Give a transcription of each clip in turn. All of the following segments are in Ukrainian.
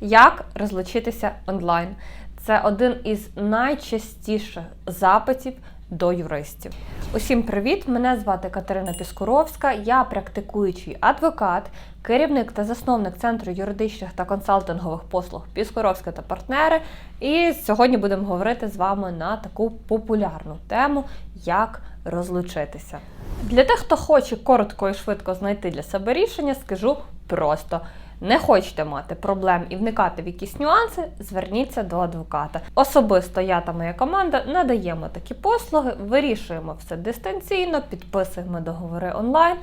Як розлучитися онлайн? Це один із найчастіших запитів до юристів. Усім привіт! Мене звати Катерина Піскуровська. Я практикуючий адвокат, керівник та засновник центру юридичних та консалтингових послуг Піскуровська та партнери. І сьогодні будемо говорити з вами на таку популярну тему, як розлучитися. Для тих, хто хоче коротко і швидко знайти для себе рішення, скажу просто. Не хочете мати проблем і вникати в якісь нюанси, зверніться до адвоката. Особисто я та моя команда надаємо такі послуги, вирішуємо все дистанційно, підписуємо договори онлайн.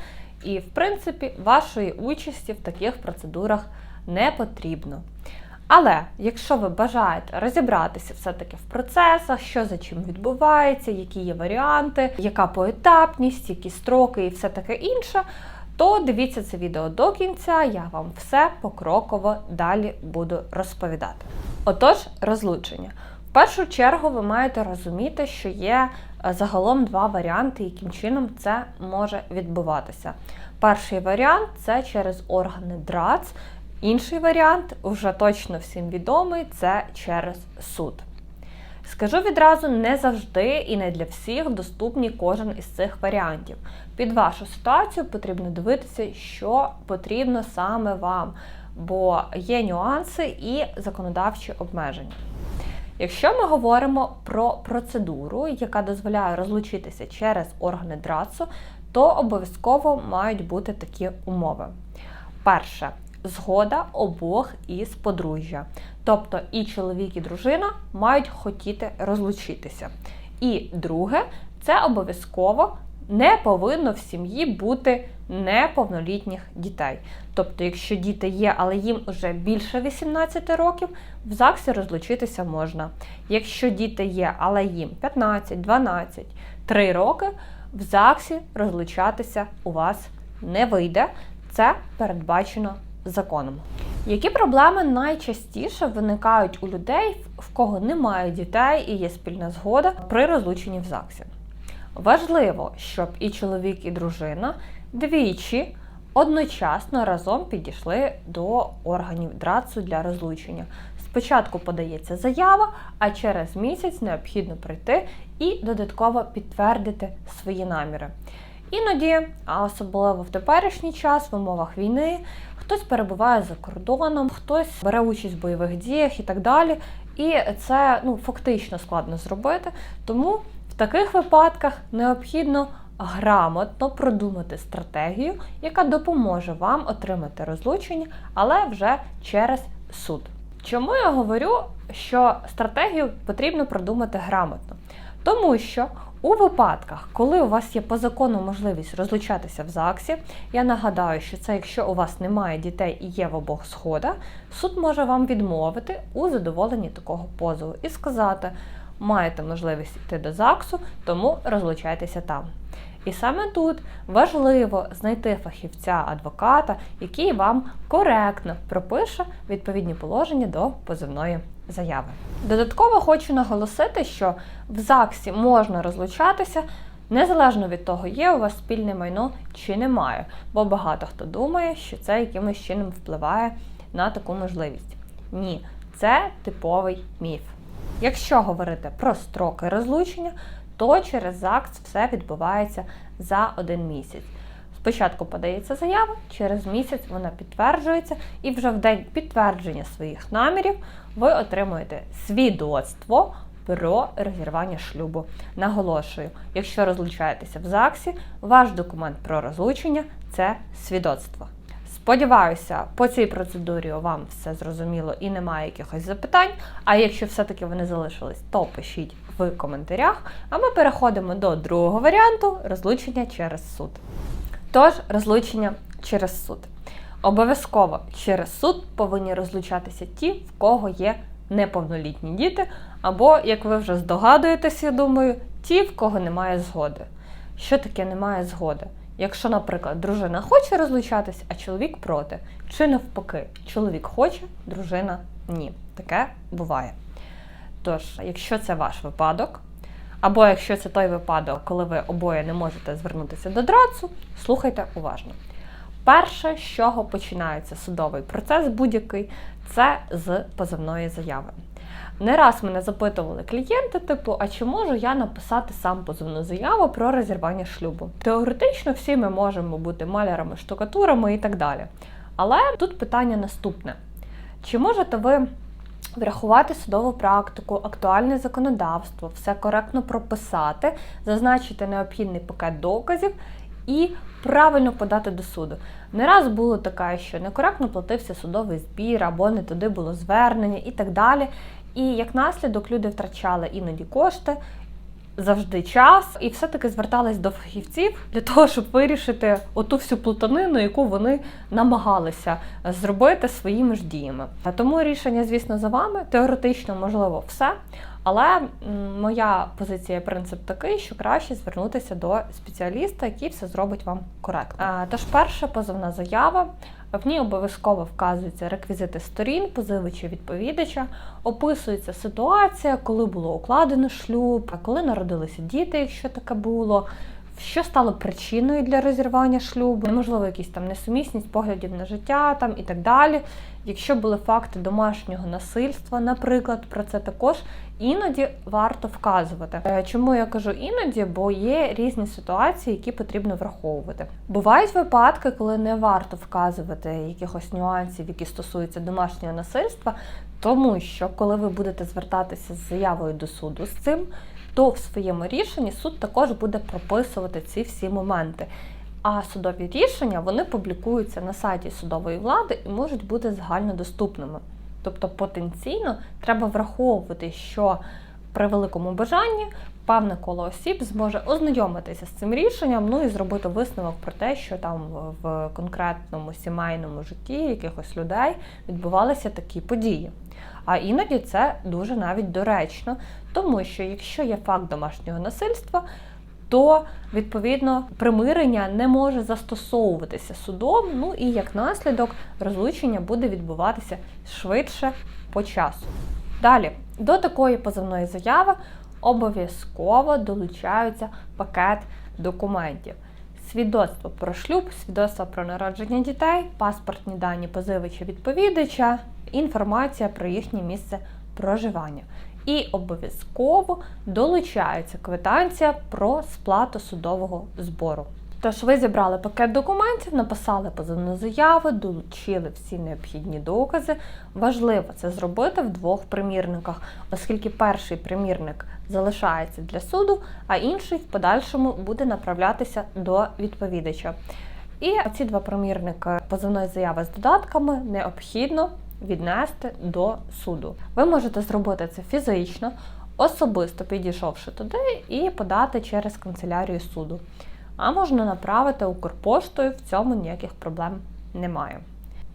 І, в принципі, вашої участі в таких процедурах не потрібно. Але якщо ви бажаєте розібратися все-таки в процесах, що за чим відбувається, які є варіанти, яка поетапність, які строки і все таке інше, то дивіться це відео до кінця, я вам все покроково далі буду розповідати. Отож, розлучення. В першу чергу ви маєте розуміти, що є е, загалом два варіанти, яким чином це може відбуватися. Перший варіант це через органи ДРАЦ, інший варіант, вже точно всім відомий, це через суд. Скажу відразу, не завжди і не для всіх доступні кожен із цих варіантів. Під вашу ситуацію потрібно дивитися, що потрібно саме вам, бо є нюанси і законодавчі обмеження. Якщо ми говоримо про процедуру, яка дозволяє розлучитися через органи ДРАЦу, то обов'язково мають бути такі умови. Перше згода обох із подружжя. Тобто і чоловік, і дружина мають хотіти розлучитися. І друге, це обов'язково не повинно в сім'ї бути неповнолітніх дітей. Тобто, якщо діти є, але їм вже більше 18 років, в ЗАГСі розлучитися можна. Якщо діти є, але їм 15, 12, 3 роки, в ЗАГСі розлучатися у вас не вийде. Це передбачено законом. Які проблеми найчастіше виникають у людей, в кого немає дітей і є спільна згода при розлученні в ЗАГСі? Важливо, щоб і чоловік, і дружина двічі одночасно разом підійшли до органів ДРАЦу для розлучення. Спочатку подається заява, а через місяць необхідно прийти і додатково підтвердити свої наміри. Іноді, а особливо в теперішній час, в умовах війни, хтось перебуває за кордоном, хтось бере участь в бойових діях і так далі. І це ну, фактично складно зробити. Тому в таких випадках необхідно грамотно продумати стратегію, яка допоможе вам отримати розлучення, але вже через суд. Чому я говорю, що стратегію потрібно продумати грамотно? Тому що у випадках, коли у вас є по закону можливість розлучатися в ЗАГСі, я нагадаю, що це якщо у вас немає дітей і є в обох сходах, суд може вам відмовити у задоволенні такого позову і сказати, маєте можливість йти до ЗАГСу, тому розлучайтеся там. І саме тут важливо знайти фахівця-адвоката, який вам коректно пропише відповідні положення до позивної заяви. Додатково хочу наголосити, що в ЗАГСі можна розлучатися незалежно від того, є у вас спільне майно чи немає, бо багато хто думає, що це якимось чином впливає на таку можливість. Ні, це типовий міф. Якщо говорити про строки розлучення, то через ЗАГС все відбувається за один місяць. Спочатку подається заява, через місяць вона підтверджується, і вже в день підтвердження своїх намірів ви отримуєте свідоцтво про розірвання шлюбу. Наголошую, якщо розлучаєтеся в ЗАГСі, ваш документ про розлучення це свідоцтво. Сподіваюся, по цій процедурі вам все зрозуміло і немає якихось запитань. А якщо все-таки вони залишились, то пишіть в коментарях. А ми переходимо до другого варіанту розлучення через суд. Тож, розлучення через суд. Обов'язково через суд повинні розлучатися ті, в кого є неповнолітні діти, або, як ви вже здогадуєтеся, я думаю, ті, в кого немає згоди. Що таке немає згоди? Якщо, наприклад, дружина хоче розлучатись, а чоловік проти, чи навпаки, чоловік хоче, дружина ні. Таке буває. Тож, якщо це ваш випадок, або якщо це той випадок, коли ви обоє не можете звернутися до драцу, слухайте уважно. Перше, з чого починається судовий процес будь-який, це з позовної заяви. Не раз мене запитували клієнти, типу, а чи можу я написати сам позовну заяву про розірвання шлюбу? Теоретично всі ми можемо бути малярами, штукатурами і так далі. Але тут питання наступне: чи можете ви врахувати судову практику, актуальне законодавство, все коректно прописати, зазначити необхідний пакет доказів і правильно подати до суду? Не раз було таке, що некоректно платився судовий збір, або не туди було звернення і так далі. І як наслідок люди втрачали іноді кошти, завжди час, і все-таки звертались до фахівців для того, щоб вирішити оту всю плутанину, яку вони намагалися зробити своїми ж діями. Тому рішення, звісно, за вами. Теоретично можливо все. Але моя позиція, принцип такий, що краще звернутися до спеціаліста, який все зробить вам коректно. Тож, перша позовна заява. В ній обов'язково вказуються реквізити сторін, позивача відповідача, описується ситуація, коли було укладено шлюб, коли народилися діти, якщо таке було, що стало причиною для розірвання шлюбу, можливо, якісь там несумісність поглядів на життя там і так далі. Якщо були факти домашнього насильства, наприклад, про це також іноді варто вказувати. Е, Чому я кажу іноді? Бо є різні ситуації, які потрібно враховувати. Бувають випадки, коли не варто вказувати якихось нюансів, які стосуються домашнього насильства, тому що коли ви будете звертатися з заявою до суду з цим, то в своєму рішенні суд також буде прописувати ці всі моменти. А судові рішення вони публікуються на сайті судової влади і можуть бути загальнодоступними. Тобто потенційно треба враховувати, що при великому бажанні певне коло осіб зможе ознайомитися з цим рішенням, ну і зробити висновок про те, що там в конкретному сімейному житті якихось людей відбувалися такі події. А іноді це дуже навіть доречно, тому що якщо є факт домашнього насильства, то відповідно примирення не може застосовуватися судом. Ну і як наслідок розлучення буде відбуватися швидше по часу. Далі до такої позовної заяви обов'язково долучаються пакет документів. Свідоцтво про шлюб, свідоцтво про народження дітей, паспортні дані позивача відповідача, інформація про їхнє місце проживання. І обов'язково долучається квитанція про сплату судового збору. Тож ви зібрали пакет документів, написали позовну заяву, долучили всі необхідні докази. Важливо це зробити в двох примірниках, оскільки перший примірник залишається для суду, а інший в подальшому буде направлятися до відповідача. І ці два примірники позовної заяви з додатками необхідно віднести до суду. Ви можете зробити це фізично, особисто підійшовши туди і подати через канцелярію суду. А можна направити Укрпоштою, в цьому ніяких проблем немає.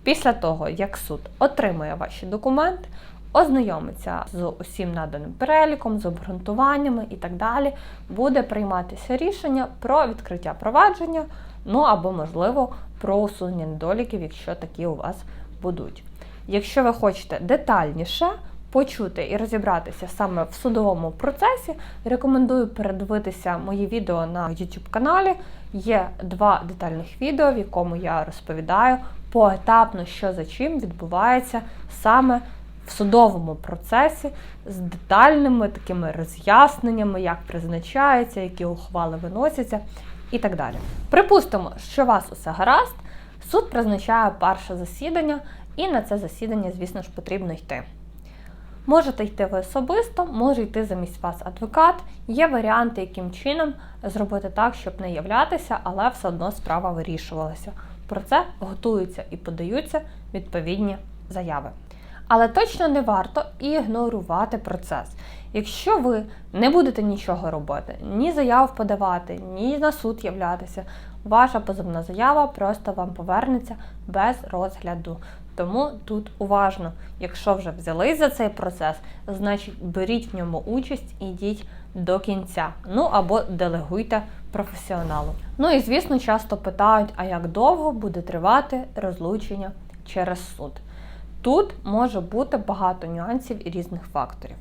Після того, як суд отримує ваші документи, ознайомиться з усім наданим переліком, з обґрунтуваннями і так далі, буде прийматися рішення про відкриття провадження, ну або, можливо, про усунення недоліків, якщо такі у вас будуть. Якщо ви хочете детальніше почути і розібратися саме в судовому процесі, рекомендую передивитися мої відео на YouTube каналі. Є два детальних відео, в якому я розповідаю поетапно, що за чим відбувається саме в судовому процесі з детальними такими роз'ясненнями, як призначається, які ухвали виносяться і так далі. Припустимо, що у вас усе гаразд, суд призначає перше засідання, і на це засідання, звісно ж, потрібно йти. Можете йти ви особисто, може йти замість вас адвокат. Є варіанти, яким чином зробити так, щоб не являтися, але все одно справа вирішувалася. Про це готуються і подаються відповідні заяви. Але точно не варто ігнорувати процес. Якщо ви не будете нічого робити, ні заяв подавати, ні на суд являтися, ваша позовна заява просто вам повернеться без розгляду. Тому тут уважно, якщо вже взялись за цей процес, значить беріть в ньому участь і йдіть до кінця. Ну або делегуйте професіоналу. Ну і звісно, часто питають, а як довго буде тривати розлучення через суд. Тут може бути багато нюансів і різних факторів.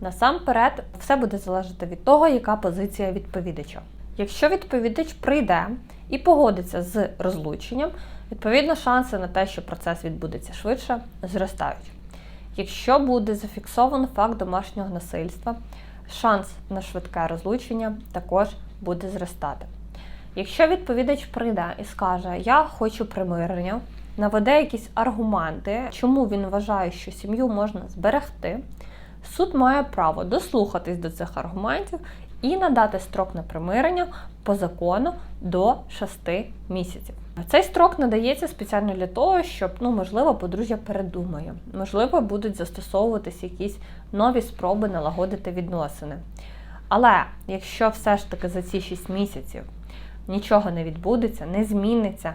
Насамперед, все буде залежати від того, яка позиція відповідача. Якщо відповідач прийде і погодиться з розлученням, Відповідно, шанси на те, що процес відбудеться швидше, зростають. Якщо буде зафіксовано факт домашнього насильства, шанс на швидке розлучення також буде зростати. Якщо відповідач прийде і скаже, я хочу примирення, наведе якісь аргументи, чому він вважає, що сім'ю можна зберегти, суд має право дослухатись до цих аргументів і надати строк на примирення по закону до 6 місяців. Цей строк надається спеціально для того, щоб, ну, можливо, подружжя передумає, можливо, будуть застосовуватись якісь нові спроби налагодити відносини. Але якщо все ж таки за ці 6 місяців нічого не відбудеться, не зміниться,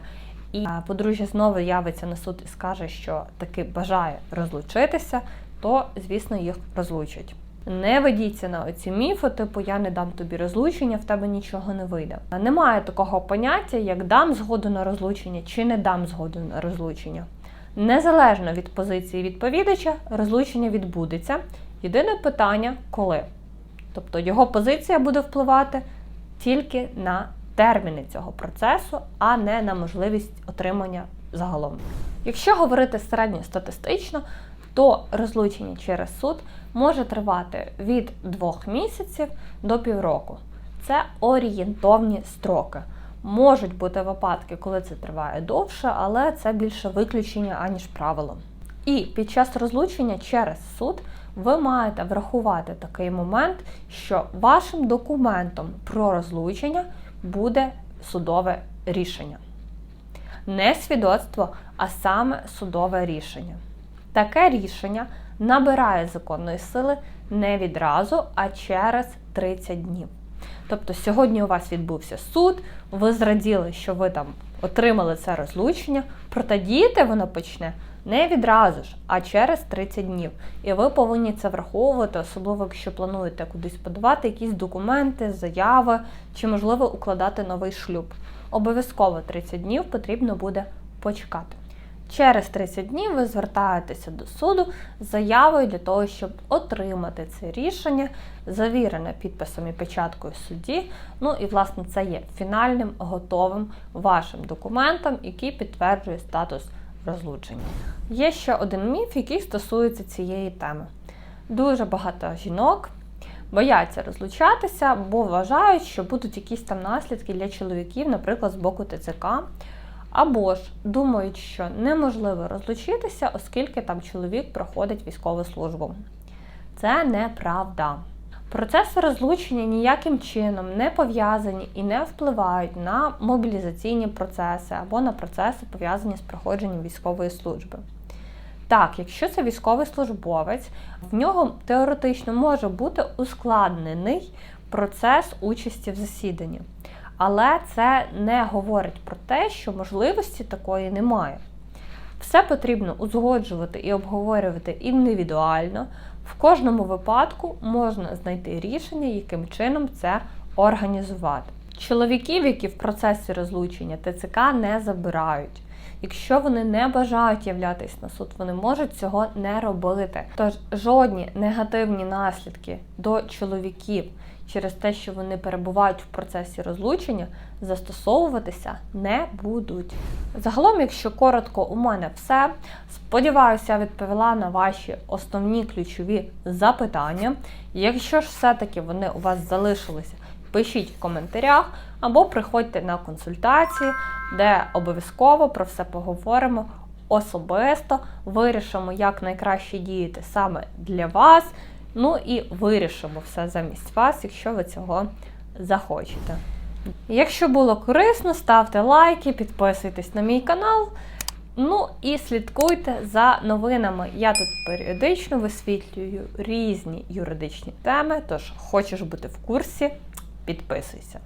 і подружжя знову явиться на суд і скаже, що таки бажає розлучитися, то, звісно, їх розлучать. Не ведіться на оці міфи, типу я не дам тобі розлучення, в тебе нічого не вийде. Немає такого поняття, як дам згоду на розлучення чи не дам згоду на розлучення. Незалежно від позиції відповідача, розлучення відбудеться. Єдине питання коли. Тобто його позиція буде впливати тільки на терміни цього процесу, а не на можливість отримання загалом. Якщо говорити середньостатистично, то розлучення через суд може тривати від двох місяців до півроку. Це орієнтовні строки. Можуть бути випадки, коли це триває довше, але це більше виключення, аніж правило. І під час розлучення через суд ви маєте врахувати такий момент, що вашим документом про розлучення буде судове рішення. Не свідоцтво, а саме судове рішення. Таке рішення набирає законної сили не відразу, а через 30 днів. Тобто сьогодні у вас відбувся суд, ви зраділи, що ви там отримали це розлучення, проте діяти воно почне не відразу ж, а через 30 днів. І ви повинні це враховувати, особливо якщо плануєте кудись подавати якісь документи, заяви чи, можливо, укладати новий шлюб. Обов'язково 30 днів потрібно буде почекати. Через 30 днів ви звертаєтеся до суду з заявою для того, щоб отримати це рішення, завірене підписом і печаткою судді. Ну і, власне, це є фінальним готовим вашим документом, який підтверджує статус розлучення. Є ще один міф, який стосується цієї теми. Дуже багато жінок бояться розлучатися, бо вважають, що будуть якісь там наслідки для чоловіків, наприклад, з боку ТЦК. Або ж думають, що неможливо розлучитися, оскільки там чоловік проходить військову службу. Це неправда. Процеси розлучення ніяким чином не пов'язані і не впливають на мобілізаційні процеси або на процеси, пов'язані з проходженням військової служби. Так, якщо це військовий службовець, в нього теоретично може бути ускладнений процес участі в засіданні. Але це не говорить про те, що можливості такої немає. Все потрібно узгоджувати і обговорювати індивідуально. В кожному випадку можна знайти рішення, яким чином це організувати. Чоловіків, які в процесі розлучення ТЦК не забирають. Якщо вони не бажають являтись на суд, вони можуть цього не робити. Тож жодні негативні наслідки до чоловіків через те, що вони перебувають в процесі розлучення, застосовуватися не будуть. Загалом, якщо коротко, у мене все. Сподіваюся, відповіла на ваші основні ключові запитання. Якщо ж все-таки вони у вас залишилися, пишіть в коментарях або приходьте на консультації, де обов'язково про все поговоримо особисто, вирішимо, як найкраще діяти саме для вас. Ну і вирішимо все замість вас, якщо ви цього захочете. Якщо було корисно, ставте лайки, підписуйтесь на мій канал. Ну і слідкуйте за новинами. Я тут періодично висвітлюю різні юридичні теми, тож хочеш бути в курсі, підписуйся.